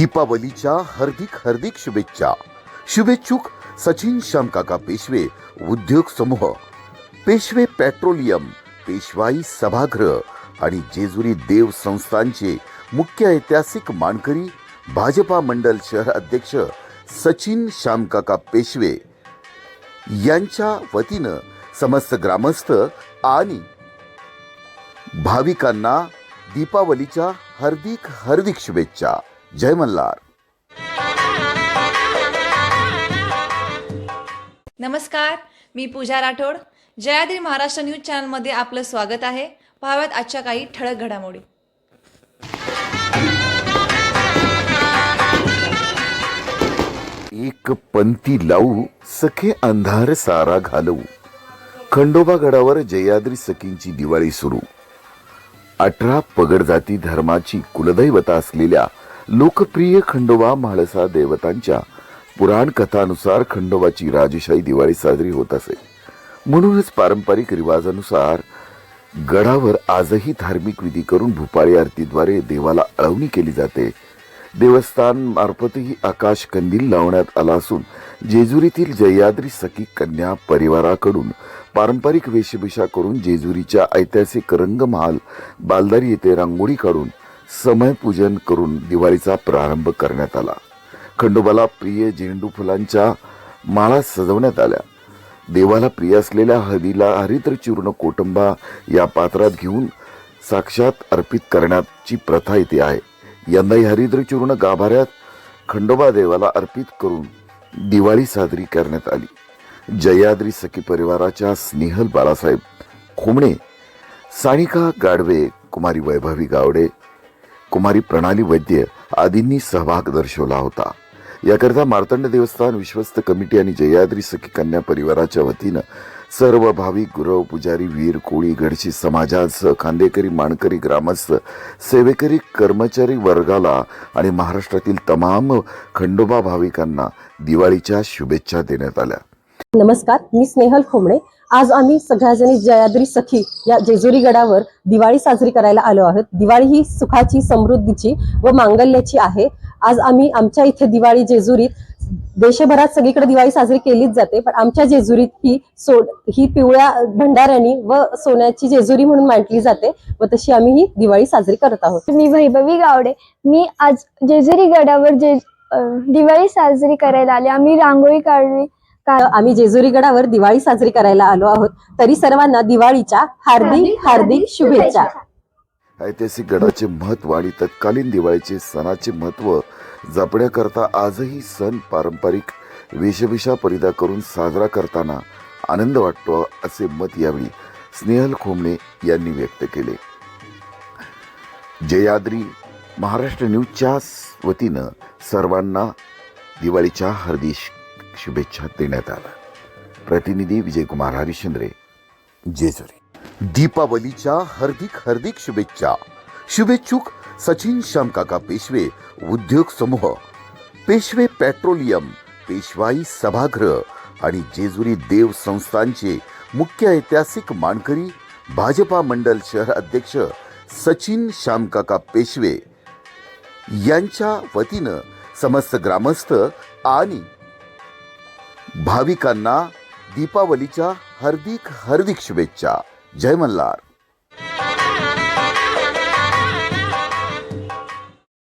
दीपावलीच्या हार्दिक हार्दिक शुभेच्छा. शुभेच्छुक सचिन श्यामकाका पेशवे उद्योग समूह पेशवे पेट्रोलियम पेशवाई सभागृह आणि जेजुरी देव संस्थांचे मुख्य ऐतिहासिक मानकरी भाजपा मंडल शहर अध्यक्ष सचिन श्यामकाका पेशवे. यांच्या वतीनं समस्त ग्रामस्थ आणि भाविकांना दीपावलीच्या हार्दिक हार्दिक शुभेच्छा. जय मल्हार. नमस्कार मी पूजा राठोड. जयाद्री महाराष्ट्र न्यूज चॅनलमध्ये आपलं स्वागत आहे. पाहाव्यात आजच्या काही ठळक घडामोडी. एक पंक्ती लावू सखे अंधार सारा घालवू खंडोबा गडावर जयाद्री सखींची दिवाळी सुरू. अठरा पगड जाती धर्माची कुलदैवता असलेल्या लोकप्रिय खंडोबा म्हाळसा देवतांच्या पुराण कथानुसार खंडोबाची राजेशाही दिवाळी साजरी होत असे. म्हणूनच पारंपरिक रिवाजानुसार गडावर आजही धार्मिक विधी करून भूपाळी आरतीद्वारे देवाला अळवणी केली जाते. देवस्थान मार्फतही आकाश कंदील लावण्यात आला असून जेजुरीतील जयाद्री सखी कन्या परिवाराकडून पारंपरिक वेशभूषा करून जेजुरीच्या ऐतिहासिक रंगमहाल बालदारी येथे रांगोळी काढून समयपूजन करून दिवाळीचा प्रारंभ करण्यात आला. खंडोबाला प्रिय झेंडू फुलांच्या माळा सजवण्यात आल्या. देवाला प्रिय असलेल्या हळदीला हरिद्र चूर्ण कोटंबा या पात्रात घेऊन साक्षात अर्पित करण्याची प्रथा इथे आहे. यंदाही हरिद्र चूर्ण गाभाऱ्यात खंडोबा देवाला अर्पित करून दिवाळी साजरी करण्यात आली. जयाद्री सखी परिवाराच्या स्नेहल बाळासाहेब खोमणे सानिका गाडवे कुमारी वैभवी गावडे कुमारी प्रणाली वैद्य आदींनी सहभाग दर्शवला होता. याकरता मार्तंड देवस्थान विश्वस्त कमिटी आणि जयाद्री सखी कन्या परिवाराच्या वतीनं सर्व भाविक गुरव पुजारी वीर कोळी गडशी समाजासह खांदेकरी माणकरी ग्रामस्थ सेवेकरी कर्मचारी वर्गाला आणि महाराष्ट्रातील तमाम खंडोबा भाविकांना दिवाळीच्या शुभेच्छा देण्यात आल्या. नमस्कार मी स्नेहल खोमणे. आज आम्ही सगळ्याजणी जयाद्री सखी या जेजुरी गडावर दिवाळी साजरी करायला आलो आहोत. दिवाळी ही सुखाची समृद्धीची व मांगल्याची आहे. आज आम्ही आमच्या इथे दिवाळी जेजुरीत देशभरात सगळीकडे दिवाळी साजरी केलीच जाते पण आमच्या जेजुरीत ही सो ही पिवळ्या भंडाऱ्यानी व सोन्याची जेजुरी म्हणून मांडली जाते व तशी आम्ही ही दिवाळी साजरी करत आहोत. मी वैभवी गावडे. मी आज जेजुरी गडावर जे दिवाळी साजरी करायला आले. आम्ही रांगोळी काढली. तर आम्ही जेजुरी गडावर दिवाळी साजरी करायला आलो आहोत. तरी सर्वांना दिवाळीच्या हार्दिक हार्दिक शुभेच्छा. ऐतिहासिक गडाचे महत्त्व आणि तत्कालीन दिवाळीचे सणाचे महत्त्व जपण्याकरता आजही सण पारंपरिक वेशभूषा परिधा करून साजरा करताना आनंद वाटतो असे मत यावेळी स्नेहल खोमणे यांनी व्यक्त केले. जयाद्री महाराष्ट्र न्यूजच्या वतीनं सर्वांना दिवाळीच्या हार्दिक शुभेच्छा देण्यात आल्या. प्रतिनिधी विजयकुमार हरिश्चंद्रे जेजुरी. दीपावलीच्या हार्दिक हार्दिक शुभेच्छा. शुभेच्छुक सचिन श्यामकाका पेशवे उद्योग समूह. पेशवे पेट्रोलियम पेशवाई सभागृह आणि जेजुरी देव संस्थांचे मुख्य ऐतिहासिक मानकरी भाजपा मंडल शहर अध्यक्ष सचिन श्यामकाका पेशवे. यांच्या वतीनं समस्त ग्रामस्थ आणि भाविकांना दीपावलीच्या हार्दिक हार्दिक शुभेच्छा. जय मल्हार.